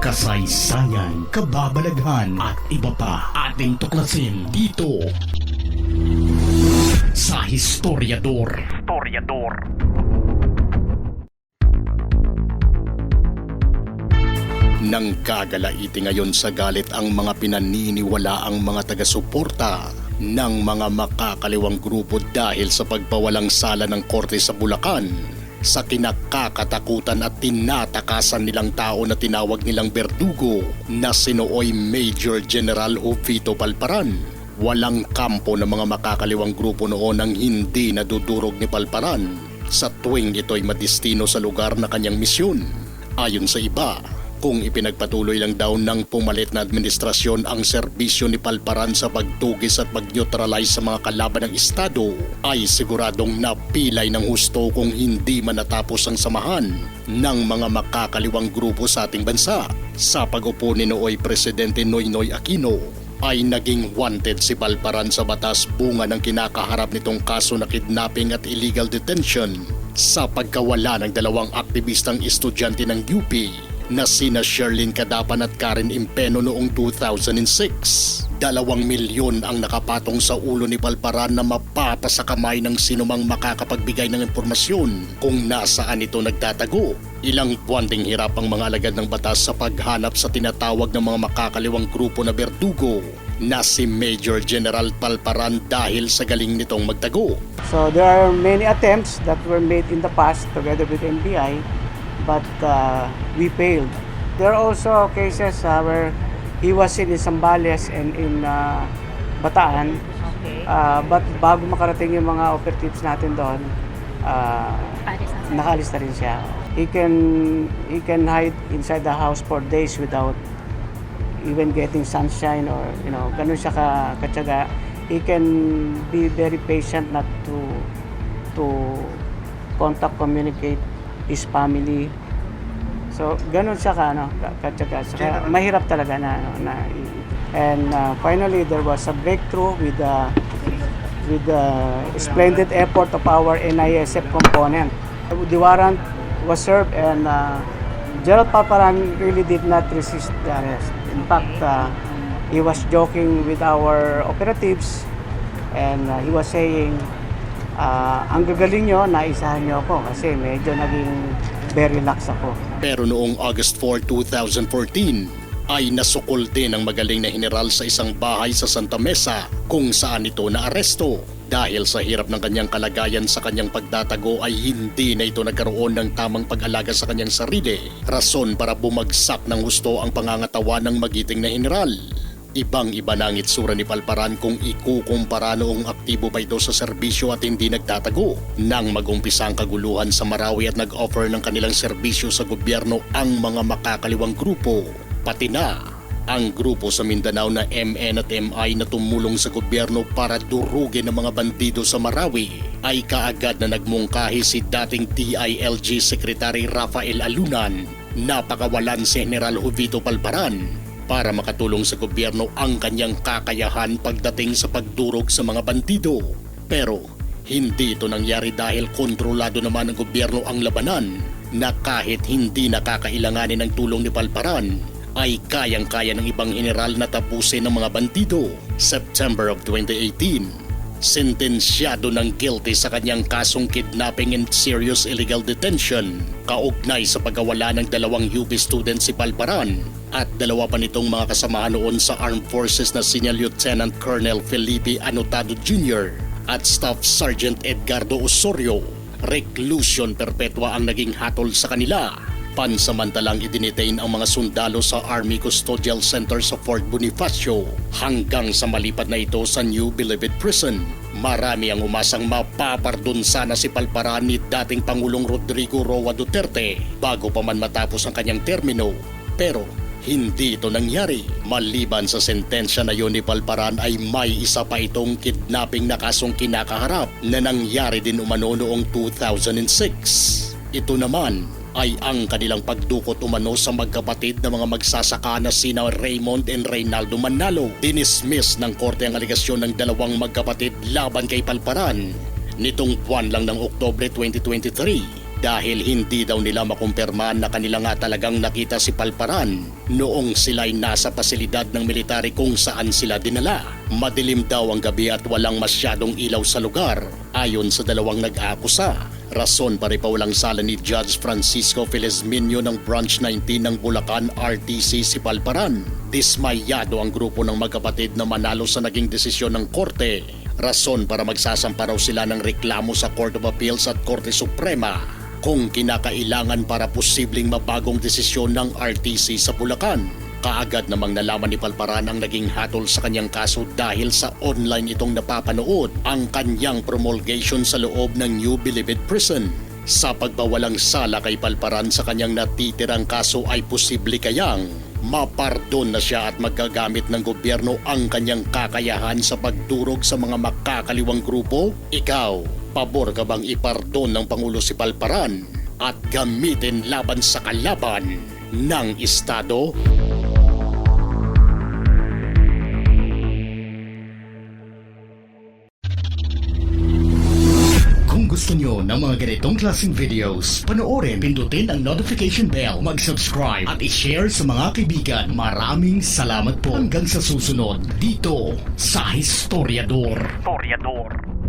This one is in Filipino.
kasaysayan, kababalaghan at iba pa ating tuklasin dito sa Historiador. Historiador. Nang kagalaiti ngayon sa galit ang mga pinaniniwala ang mga taga-suporta ng mga makakaliwang grupo dahil sa pagpawalang sala ng korte sa Bulacan sa kinakakatakutan at tinatakasan nilang tao na tinawag nilang berdugo na sinooy Major General Jovito Palparan. Walang kampo ng mga makakaliwang grupo noon ang hindi nadudurog ni Palparan sa tuwing ito'y madistino sa lugar na kanyang misyon. Ayon sa iba, kung ipinagpatuloy lang daw ng pumalit na administrasyon ang serbisyo ni Palparan sa pagtugis at pag-neutralize sa mga kalaban ng Estado, ay siguradong napilay ng husto kung hindi man natapos ang samahan ng mga makakaliwang grupo sa ating bansa. Sa pag-upo ni Nooy Presidente Noynoy Aquino, ay naging wanted si Palparan sa batas bunga ng kinakaharap nitong kaso na kidnapping at illegal detention sa pagkawala ng dalawang aktivistang estudyante ng UP na sina Sherlyn Kadapan at Karen Impeno noong 2006. Dalawang milyon ang nakapatong sa ulo ni Palparan na mapapa sa kamay ng sinumang makakapagbigay ng impormasyon kung nasaan ito nagtatago. Ilang buwan ding hirap ang mga alagad ng batas sa paghanap sa tinatawag ng mga makakaliwang grupo na berdugo na si Major General Palparan dahil sa galing nitong magtago. So there are many attempts that were made in the past together with NBI, but uh, we failed. There are also cases uh, where he was in Zambales and in uh, Bataan, Okay. uh, but bago makarating yung mga operatives natin doon, uh, nakalis na rin siya. He can he can hide inside the house for days without even getting sunshine or you know ganun siya ka katyaga. He can be very patient not to to contact communicate his family. So ganun siya ka ano ka- katyaga. Saka, mahirap talaga na ano na and uh, finally there was a breakthrough with the with the splendid effort of our NISF component. The warrant was served and uh, Gerald Paparan really did not resist the arrest. In fact, uh, he was joking with our operatives and uh, he was saying, uh, ang gagaling nyo, naisahan nyo ako kasi medyo naging very lax ako. Pero noong August 4, 2014, ay nasukol din ang magaling na general sa isang bahay sa Santa Mesa kung saan ito naaresto. Dahil sa hirap ng kanyang kalagayan sa kanyang pagdatago ay hindi na ito nagkaroon ng tamang pag-alaga sa kanyang sarili. Rason para bumagsak ng gusto ang pangangatawa ng magiting na general. Ibang-iba na itsura ni Palparan kung ikukumpara noong aktibo pa ito sa serbisyo at hindi nagtatago. Nang mag-umpisa ang kaguluhan sa Marawi at nag-offer ng kanilang serbisyo sa gobyerno ang mga makakaliwang grupo, pati na ang grupo sa Mindanao na MN at MI na tumulong sa gobyerno para durugin ang mga bandido sa Marawi. Ay kaagad na nagmungkahi si dating DILG Secretary Rafael Alunan. Na pakawalan si General Jovito Palparan para makatulong sa gobyerno ang kanyang kakayahan pagdating sa pagdurog sa mga bandido. Pero hindi ito nangyari dahil kontrolado naman ng gobyerno ang labanan na kahit hindi nakakailanganin ng tulong ni Palparan ay kayang-kaya ng ibang general na tapusin ng mga bandido. September of 2018, sentensyado ng guilty sa kanyang kasong kidnapping and serious illegal detention, kaugnay sa pagkawala ng dalawang UP students si Palparan at dalawa pa nitong mga kasamahan noon sa Armed Forces na senior Lieutenant Colonel Felipe Anotado Jr. at Staff Sergeant Edgardo Osorio. Reclusion perpetua ang naging hatol sa kanila Pansamantalang idinitain ang mga sundalo sa Army Custodial Center sa Fort Bonifacio hanggang sa malipad na ito sa New Bilibid Prison. Marami ang umasang mapapardon sana si Palparan ni dating Pangulong Rodrigo Roa Duterte bago pa man matapos ang kanyang termino. Pero hindi ito nangyari. Maliban sa sentensya na yun ni Palparan ay may isa pa itong kidnapping na kasong kinakaharap na nangyari din umano noong 2006. Ito naman ay ang kanilang pagdukot umano sa magkapatid na mga magsasaka na sina Raymond and Reynaldo Manalo. Dinismiss ng korte ang aligasyon ng dalawang magkapatid laban kay Palparan nitong buwan lang ng Oktobre 2023 dahil hindi daw nila makumpirma na kanila nga talagang nakita si Palparan noong sila'y nasa pasilidad ng military kung saan sila dinala. Madilim daw ang gabi at walang masyadong ilaw sa lugar ayon sa dalawang nag-aakusa. Rason para ipawalang sala ni Judge Francisco Felizminio ng Branch 19 ng Bulacan RTC si Palparan. Dismayado ang grupo ng magkapatid na manalo sa naging desisyon ng korte. Rason para magsasampa raw sila ng reklamo sa Court of Appeals at Korte Suprema kung kinakailangan para posibleng mabagong desisyon ng RTC sa Bulacan. Kaagad namang nalaman ni Palparan ang naging hatol sa kanyang kaso dahil sa online itong napapanood ang kanyang promulgation sa loob ng New Bilibid Prison. Sa pagbawalang sala kay Palparan sa kanyang natitirang kaso ay posible kayang mapardon na siya at magagamit ng gobyerno ang kanyang kakayahan sa pagdurog sa mga makakaliwang grupo? Ikaw, pabor ka bang ipardon ng Pangulo si Palparan at gamitin laban sa kalaban ng Estado? Kung gusto nyo ng mga ganitong klaseng videos, panoorin, pindutin ang notification bell, mag-subscribe at i-share sa mga kaibigan. Maraming salamat po hanggang sa susunod dito sa Historiador. Historiador.